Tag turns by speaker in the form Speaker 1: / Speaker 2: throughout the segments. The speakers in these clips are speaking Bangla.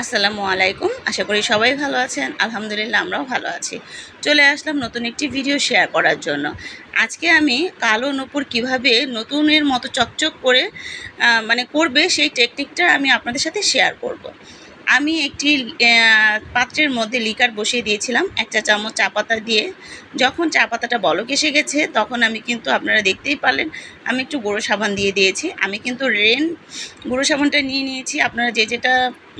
Speaker 1: আসসালামু আলাইকুম। আশা করি সবাই ভালো আছেন। আলহামদুলিল্লাহ আমরাও ভালো আছি। চলে আসলাম নতুন একটি ভিডিও শেয়ার করার জন্য। আজকে আমি কালো নূপুর কীভাবে নতুনের মতো চকচক করে মানে করবে সেই টেকনিকটা আমি আপনাদের সাথে শেয়ার করব। আমি একটি পাত্রের মধ্যে লিকার বসিয়ে দিয়েছিলাম, একটা চামচ চা পাতা দিয়ে। যখন চা পাতাটা বলক এসে গেছে, তখন আমি কিন্তু আপনারা দেখতেই পারলেন, আমি একটু গুঁড়ো সাবান দিয়ে দিয়েছি। আমি কিন্তু রেন গুঁড়ো সাবানটা নিয়ে নিয়েছি, আপনারা যে যেটা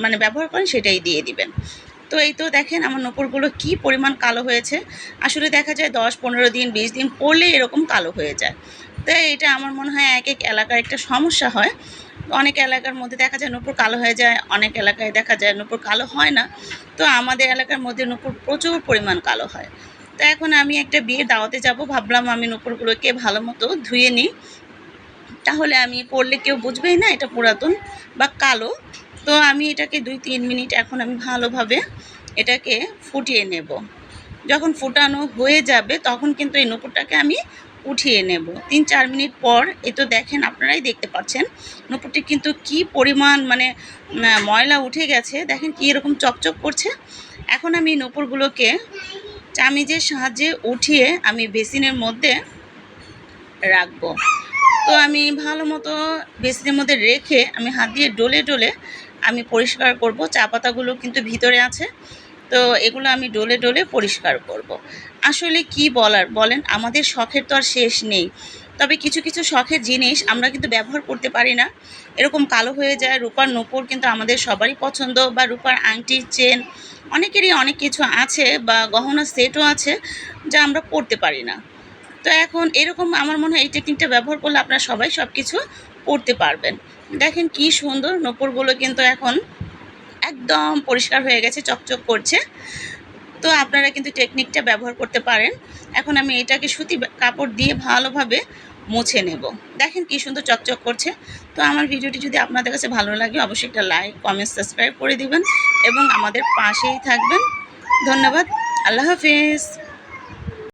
Speaker 1: মানে ব্যবহার করেন সেটাই দিয়ে দিবেন। তো এই তো দেখেন আমার নপুরগুলো কি পরিমাণ কালো হয়েছে। আসলে দেখা যায় দশ, পনেরো দিন, বিশ দিন পরলে এরকম কালো হয়ে যায়। তাই এটা আমার মনে হয় এক এক এলাকার একটা সমস্যা হয়। অনেক এলাকার মধ্যে দেখা যায় নূপুর কালো হয়ে যায়, অনেক এলাকায় দেখা যায় নূপুর কালো হয় না। তো আমাদের এলাকার মধ্যে নূপুর প্রচুর পরিমাণ কালো হয়। তো এখন আমি একটা বিয়ে দাওয়াতে যাব, ভাবলাম আমি নূপুরগুলোকে ভালো মতো ধুয়ে নিই। তাহলে আমি পড়লে কেউ বুঝবেই না এটা পুরাতন বা কালো। তো আমি এটাকে দুই তিন মিনিট এখন আমি ভালোভাবে এটাকে ফুটিয়ে নেব। যখন ফুটানো হয়ে যাবে তখন কিন্তু এই নুপুরটাকে আমি উঠিয়ে নেব। তিন, চার মিনিট পর, এ তো দেখেন আপনারাই দেখতে পাচ্ছেন, নুপুরটি কিন্তু কি পরিমাণ মানে ময়লা উঠে গেছে। দেখেন কি এরকম চকচক করছে। এখন আমি নুপুরগুলোকে চামিজের সাহায্যে উঠিয়ে আমি বেসিনের মধ্যে রাখব। তো আমি ভালো মতো বেসিনের মধ্যে রেখে আমি হাত দিয়ে ডলে ডলে আমি পরিষ্কার করব। চা পাতাগুলো কিন্তু ভিতরে আছে। তো এগুলো আমি ডলে ডলে পরিষ্কার করব। আসলে কি বলার বলেন? আমাদের শখের তো আর শেষ নেই। তবে কিছু কিছু শখের জিনিস আমরা কিন্তু ব্যবহার করতে পারি না। এরকম কালো হয়ে যায়, রূপার নূপুর কিন্তু আমাদের সবারই পছন্দ বা রূপার আংটি চেন, অনেকেরই অনেক কিছু আছে বা গহনা সেটও আছে যা আমরা পরতে পারি না। তো এখন এরকম আমার মনে হয় এই টেকনিকটা ব্যবহার করলে আপনারা সবাই সব কিছু পড়তে পারবেন। দেখেন কি সুন্দর নপুরগুলো কিন্তু এখন একদম পরিষ্কার হয়ে গেছে, চকচক করছে। তো আপনারা কিন্তু টেকনিকটা ব্যবহার করতে পারেন। এখন আমি এটাকে সুতি কাপড় দিয়ে ভালোভাবে মুছে নেব। দেখেন কি সুন্দর চকচক করছে। তো আমার ভিডিওটি যদি আপনাদের কাছে ভালো লাগে, অবশ্যই একটা লাইক কমেন্ট সাবস্ক্রাইব করে দেবেন এবং আমাদের পাশেই থাকবেন। ধন্যবাদ। আল্লাহ হাফিজ।